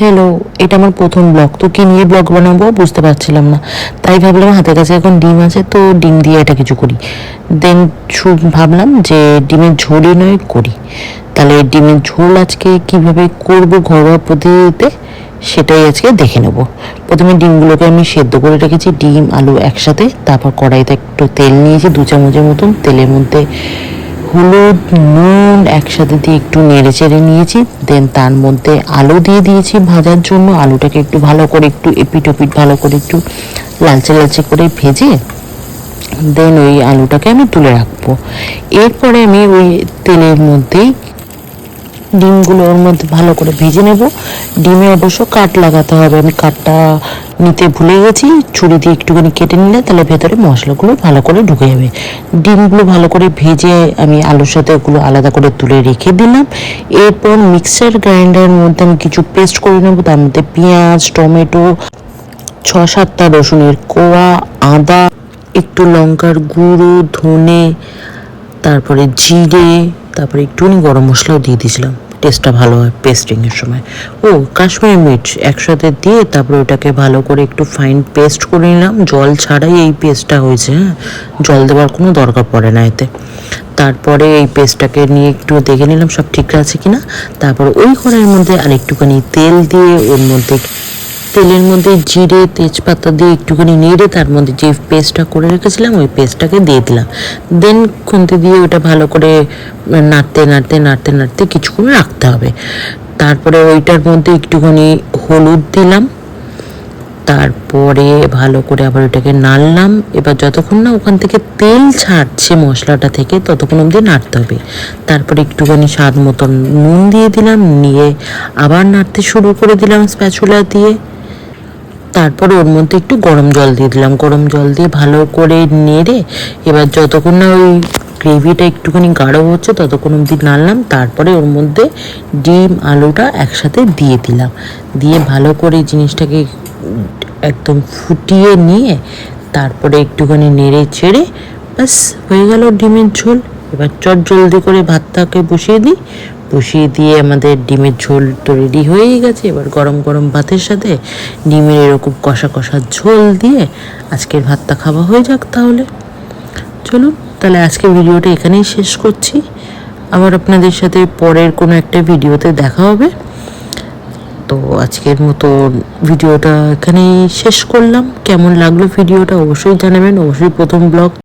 Hello এটা আমার প্রথম ব্লগ তো কি নিয়ে ব্লগ বানাবো বুঝতে পারছিলাম না। তাই ভাবলাম হাতের কাছে এখন ডিম আছে, তো ডিম দিয়ে এটা কিছু করি। দেন ভাবলাম যে ডিমের ঝোলই নয়, করি। তাহলে ডিমের ঝোল আজকে কীভাবে করব ঘরোয়া পদ্ধতিতে, সেটাই আজকে দেখে নেব। প্রথমে ডিমগুলোকে আমি সেদ্ধ করে রেখেছি, ডিম, আলু একসাথে, তারপর কড়াইতে একটু তেল নিয়েছি, দু চামচের মতন তেলের মধ্যে হলুদ নুন একসাথে দিয়ে একটু নেড়ে চেড়ে নিয়েছি। দেন তার মধ্যে আলু দিয়ে দিয়েছি ভাজার জন্য। আলুটাকে একটু ভালো করে একটু এপিট ওপিট ভালো করে একটু লালচে লালচে করে ভেজে দেন ওই আলুটাকে আমি তুলে রাখব। এরপরে আমি ওই তেলের মধ্যেই ডিমগুলো ওর মধ্যে ভালো করে ভেজে নেব। ডিমে অবশ্য কাট লাগাতে হবে। আমি কাটটা নিতে ভুলে গেছি। ছুরি দিয়ে একটুখানি কেটে নিলে তাহলে ভেতরে মশলাগুলো ভালো করে ঢুকে যাবে। ডিমগুলো ভালো করে ভেজে আমি আলুর সাথে ওগুলো আলাদা করে তুলে রেখে দিলাম। এরপর মিক্সার গ্রাইন্ডারের মধ্যে আমি কিছু পেস্ট করে নেব। তার মধ্যে পেঁয়াজ, টমেটো ছ সাতটা রসুনের কোয়া, আদা, একটু লঙ্কার গুঁড়ো, ধনে, তারপরে জিরে, তারপরে একটুখানি গরম মশলাও দিয়ে দিয়েছিলাম। টেস্টটা ভালো হয় পেস্টিংয়ের সময়। ও, কাশ্মীরি মির্চ একসাথে দিয়ে তারপরে ওটাকে ভালো করে একটু ফাইন পেস্ট করে নিলাম। জল ছাড়াই এই পেস্টটা হয়েছে হ্যাঁ? জল দেওয়ার কোনো দরকার পড়ে না এতে। তারপরে এই পেস্টটাকে নিয়ে একটু দেখে নিলাম সব ঠিক আছে কিনা। তারপর ওই কড়াইয়ের মধ্যে আর একটুখানি তেল দিয়ে ওর মধ্যে তেলের মধ্যে জিরে, তেজপাতা দিয়ে একটুখানি নেড়ে তার মধ্যে যে পেস্টটা করে রেখেছিলাম, ওই পেস্টটাকে দিয়ে দিলাম। দেন খুন্তি দিয়ে ওটা ভালো করে নাড়তে নাড়তে নাড়তে নাড়তে কিছুক্ষণ রাখতে হবে। তারপরে ওইটার মধ্যে একটুখানি হলুদ দিলাম। তারপরে ভালো করে আবার ওটাকে নাড়লাম। এবার যতক্ষণ না ওখান থেকে তেল ছাড়ছে মশলাটা থেকে, ততক্ষণ অবধি নাড়তে হবে। তারপরে একটুখানি স্বাদ মতন নুন দিয়ে দিলাম, নিয়ে আবার নাড়তে শুরু করে দিলাম স্প্যাচুলা দিয়ে। তারপর ওর মধ্যে একটু গরম জল দিয়ে দিলাম। গরম জল দিয়ে ভালো করে নেড়ে এবার যতক্ষণ না ওই গ্রেভিটা একটুখানি গাঢ় হচ্ছে ততক্ষণ অবধি নাড়লাম। তারপরে ওর মধ্যে ডিম, আলুটা একসাথে দিয়ে দিলাম। দিয়ে ভালো করে জিনিসটাকে একদম ফুটিয়ে নিয়ে তারপরে একটুখানি নেড়ে ছেড়ে ব্যাস, হয়ে গেল ডিমের ঝোল। এবার চট জলদি করে ভাতটাকে বসিয়ে দিই। বসিয়ে দিয়ে আমাদের ডিমের ঝোল তো রেডি হয়েই গেছে। এবার গরম গরম ভাতের সাথে ডিমের এরকম কষা কষা ঝোল দিয়ে আজকের ভাতটা খাওয়া হয়ে যাক তাহলে। চলুন, তাহলে আজকে ভিডিওটা এখানেই শেষ করছি। আবার আপনাদের সাথে পরের কোনো একটা ভিডিওতে দেখা হবে। তো আজকের মতো ভিডিওটা এখানেই শেষ করলাম। কেমন লাগল ভিডিওটা অবশ্যই জানাবেন। অবশ্যই প্রথম ব্লগ